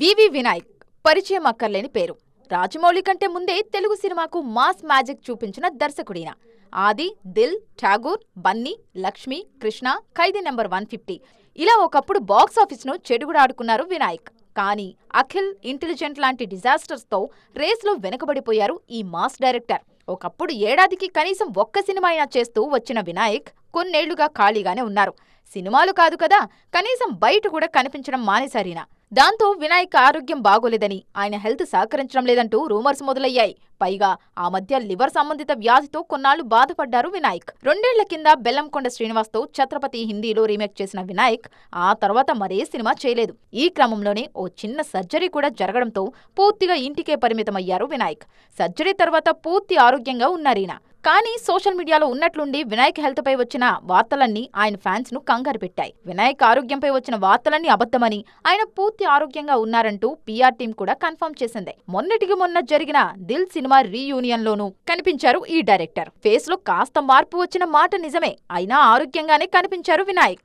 వివి వినాయక్ పరిచయం అక్కర్లేని పేరు. రాజమౌళి కంటే ముందే తెలుగు సినిమాకు మాస్ మ్యాజిక్ చూపించిన దర్శకుడిన Aadi Dil Tagore Bunny Lakshmi Krishna Khaidi number one fifty. ఇలా ఒకప్పుడు బాక్స్ ఆఫీస్ను చెడుగుడాడుకున్నారు వినాయక్. కానీ అఖిల్ ఇంటెలిజెంట్ లాంటి డిజాస్టర్స్తో రేస్లో వెనుకబడిపోయారు ఈ మాస్ డైరెక్టర్. ఒకప్పుడు ఏడాదికి కనీసం ఒక్క సినిమా అయినా చేస్తూ వచ్చిన వినాయక్ కొన్నేళ్ళుగా ఖాళీగానే ఉన్నారు. సినిమాలు కాదు కదా కనీసం బయట కూడా కనిపించడం మానేశారీనా దాంతో వినాయక్ ఆరోగ్యం బాగోలేదని ఆయన హెల్త్ సహకరించడం లేదంటూ రూమర్స్ మొదలయ్యాయి. పైగా ఆ మధ్య లివర్ సంబంధిత వ్యాధితో కొన్నాళ్ళు బాధపడ్డారు వినాయక్. రెండేళ్ళ కింద బెల్లంకొండ శ్రీనివాస్తో ఛత్రపతి హిందీలో రీమేక్ చేసిన వినాయక్ ఆ తర్వాత మరే సినిమా చేయలేదు. ఈ క్రమంలోనే ఓ చిన్న సర్జరీ కూడా జరగడంతో పూర్తిగా ఇంటికే పరిమితమయ్యారు వినాయక్. సర్జరీ తర్వాత పూర్తి ఆరోగ్యంగా ఉన్నారీనా కానీ సోషల్ మీడియాలో ఉన్నట్లుండి వినాయక్ హెల్త్ పై వచ్చిన వార్తలన్నీ ఆయన ఫ్యాన్స్ను కంగారు పెట్టాయి. వినాయక్ ఆరోగ్యంపై వచ్చిన వార్తలన్నీ అబద్ధమని ఆయన పూర్తి ఆరోగ్యంగా ఉన్నారంటూ పీఆర్ టీం కూడా కన్ఫర్మ్ చేసింది. మొన్నటికి మొన్న జరిగిన దిల్ సినిమా రీయూనియన్ లోనూ కనిపించారు ఈ డైరెక్టర్. ఫేస్లో కాస్త మార్పు వచ్చిన మాట నిజమే అయినా ఆరోగ్యంగానే కనిపించారు వినాయక్.